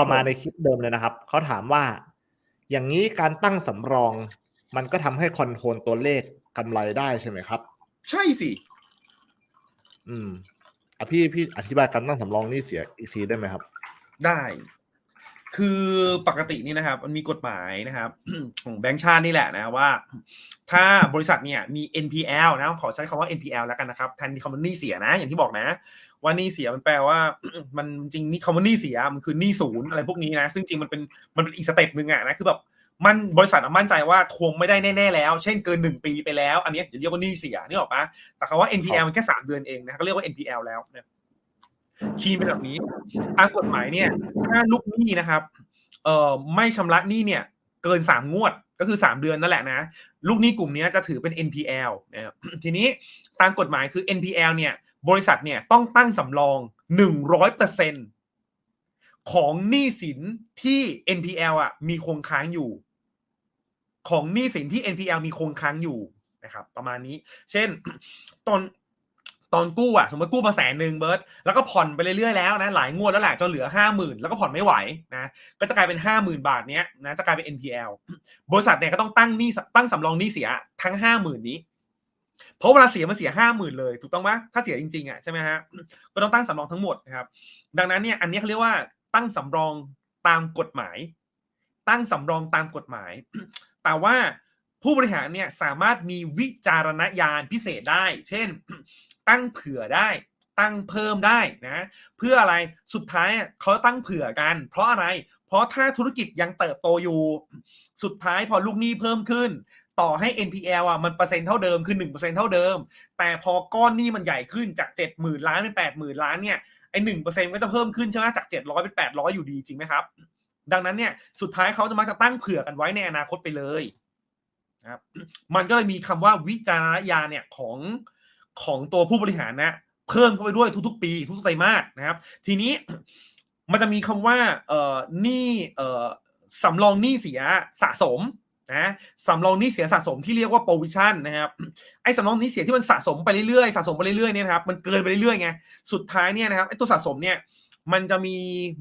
ต่อมาในคลิปเดิมเลยนะครับ เขาถามว่า อย่างนี้การตั้งสำรอง มันก็ทำให้คอนโทรลตัวเลขกำไรได้ใช่ไหมครับ ใช่สิ อืมอะพี่พี่อธิบายการตั้งสำรองหนี่เสียอีกทีได้ไหมครับ ได้ คือปกตินี่นะครับ มันมีกฎหมายนะครับ ของแบงก์ชาตินี่แหละนะว่า ถ้าบริษัทเนี่ยมี NPL นะขอใช้คำว่า NPL แล้วกันนะครับแทนที่คำว่าหนี้เสียนะ อย่างที่บอกนะ ว่าหนี้เสียมันแปลว่า มันจริงนี่คำว่าหนี้เสียมันคือหนี้ศูนย์อะไรพวกนี้นะ ซึ่งจริงมันเป็นมันเป็นอีกสเต็ปหนึ่งอะนะคือแบบมันบริษัทมั่นใจว่าทวงไม่ได้แน่ๆแล้ว เช่นเกินหนึ่งปีไปแล้ว อันนี้จะเรียกว่าหนี้เสียนี่หรอกปะแต่คำว่า NPL มันแค่สามเดือนเองนะก็เรียกว่า NPL แล้วนะ คีย์เป็นแบบนี้ตามกฎหมายเนี่ย ถ้าลูกหนี้นะครับเอ่อไม่ชำระหนี้เนี่ย เกินสามงวดก็คือสามเดือนนั่นแหละนะ ลูกหนี้กลุ่มนี้จะถือเป็น NPL นะครับทีนี้ตามกฎหมายคือ NPL เนี่ย บริษัทเนี่ยต้องตั้งสำรองหนึ่งร้อยเปอร์เซ็นของหนี้สินที่ NPL อะมีคงค้างอยู่ ของหนี้สินที่ NPL มีคงค้างอยู่นะครับ ประมาณนี้ เช่น ตอน ตอนกู้อะสมมติกู้มาแสนหนึ่งเบิร์ตแล้วก็ผ่อนไปเรื่อยๆแล้วนะหลายงวดแล้วแหละจนเหลือห้าหมื่นแล้วก็ผ่อนไม่ไหวนะก็จะกลายเป็นห้าหมื่นบาทเนี้ยนะจะกลายเป็น NPL บริษัทเนี่ยก็ต้องตั้งหนี้ตั้งสำรองหนี้เสียทั้งห้าหมื่นนี้ เพราะเวลาเสียมันเสียห้าหมื่นเลยถูกต้องไหมถ้าเสียจริงๆอะใช่ไหมฮะก็ต้องตั้งสำรองทั้งหมดนะครับดังนั้นเนี่ยอันนี้เขาเรียกว่าตั้งสำรองตามกฎหมาย ตั้งสำรองตามกฎหมาย แต่ว่าผู้บริหารเนี่ยสามารถมีวิจารณญาณพิเศษได้ เช่น ตั้งเผื่อได้ ตั้งเพิ่มได้นะ เพื่ออะไรสุดท้ายเขาตั้งเผื่อกัน เพราะอะไร เพราะถ้าธุรกิจยังเติบโตอยู่ สุดท้ายพอลูกหนี้เพิ่มขึ้น ต่อให้ NPL อะมันเปอร์เซ็นต์เท่าเดิมคือหนึ่งเปอร์เซ็นต์เท่าเดิม แต่พอก้อนหนี้มันใหญ่ขึ้นจากเจ็ดหมื่นล้านเป็นแปดหมื่นล้านเนี่ยไอหนึ่งเปอร์เซ็นต์ก็จะเพิ่มขึ้นใช่ไหมจากเจ็ดร้อยเป็นแปดร้อยอยู่ดีจริงไหมครับ ดังนั้นเนี่ยสุดท้ายเขาจะมักจะตั้งเผื่อกันไว้ในอนาคตไปเลยนะครับมันก็เลยมีคำว่าวิจารณญาณเนี่ยของ ของตัวผู้บริหารนะเพิ่มเข้าไปด้วยทุกๆ ปี ทุกๆไตรมาสนะครับ ทีนี้มันจะมีคำว่าเอ่อหนี้เอ่อสำรองหนี้เสียสะสมนะสำรองหนี้เสียสะสมที่เรียกว่า provision นะครับไอ้สำรองหนี้เสียที่มันสะสมไปเรื่อยๆสะสมไปเรื่อยๆเนี่ยนะครับมันเกินไปเรื่อยๆไงสุดท้ายเนี่ยนะครับไอ้ตัวสะสมเนี่ยมันจะมี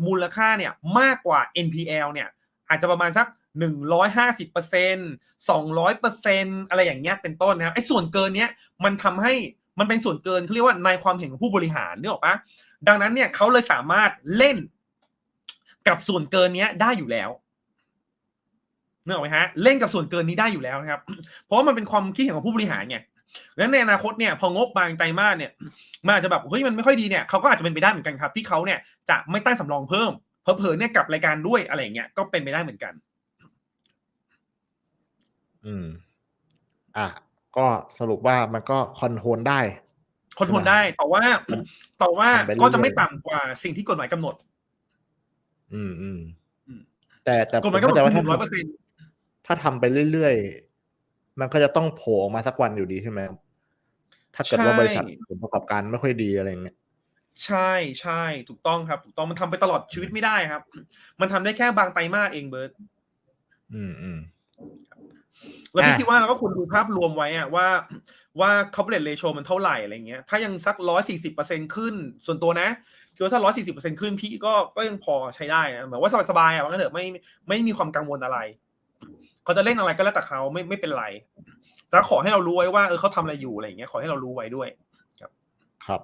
มูลค่าเนี่ยมากกว่า NPL เนี่ยอาจจะประมาณสัก 150เปอร์เซ็นต์200เปอร์เซ็นต์อะไรอย่างเงี้ยเป็นต้นนะครับไอ้ส่วนเกินเนี้ยมันทำให้มันเป็นส่วนเกินเขาเรียกว่าในความเห็นของผู้บริหารเนึกออปะดังนั้นเนี่ยเขาเลยสามารถเล่นกับส่วนเกินเนี้ยได้อยู่แล้วเนึกออไหมฮะเล่นกับส่วนเกินนี้ได้อยู่แล้วนะครับ เพราะว่ามันเป็นความคิดเห็นของผู้บริหารไงแล้วในอนาคตเนี่ยพองบบางไตรมาสเนี่ยมันอาจจะแบบเฮ้ยมันไม่ค่อยดีเนี่ยเขาก็อาจจะเป็นไปได้เหมือนกันครับ ที่เขาเนี่ยจะไม่ตั้งสำรองเพิ่มเผลอๆเนี่ยกับรายการด้วยอะไรเงี้ยก็เป็นไปได้เหมือนกัน อืม อะก็สรุปว่ามันก็คอนโทรลได้คอนโทรลได้แต่ว่าแต่ว่าทำไปเรื่อยๆก็จะไม่ต่ำกว่าสิ่งที่กฎหมายกำหนด อืมอืมอืมแต่แต่กฎหมายกำหนดเข้ใจว่าหถ้านึ่งร้อยเปอร์เซ็นต์ถ้าทำไปเรื่อยๆ มันก็จะต้องโผล่ออกมาสักวันอยู่ดีใช่ไหมถ้าเกิดว่าบริษัทผลประกอบการไม่ค่อยดีอะไรอย่างเงี้ยใช่ใช่ถูกต้องครับ ถูกต้องมันทำไปตลอดชีวิตไม่ได้ครับ มันทำได้แค่บางไตรมาสเองเบิร์ตอืมอืม แล้วพี่อะคิดว่าเราก็ควรดูภาพรวมไว้อะว่าว่า corporate ratio มันเท่าไหร่อะไรเงี้ยถ้ายังสักร้อยสี่สิบเปอร์เซ็นขึ้น ส่วนตัวนะคิดว่าถ้าร้อยสี่สิบเปอร์เซ็นขึ้นพี่ก็ก็ยังพอใช้ได้นะเหมือนว่าสบายๆอะว่างั้นเถอะไม่ไม่มีความกังวลอะไร เขาจะเล่นอะไรก็แล้วแต่เขาไม่ไม่เป็นไรแต่ขอให้เรารู้ไว้ว่าเออเขาทำอะไรอยู่อะไรเงี้ยขอให้เรารู้ไว้ด้วย ครับ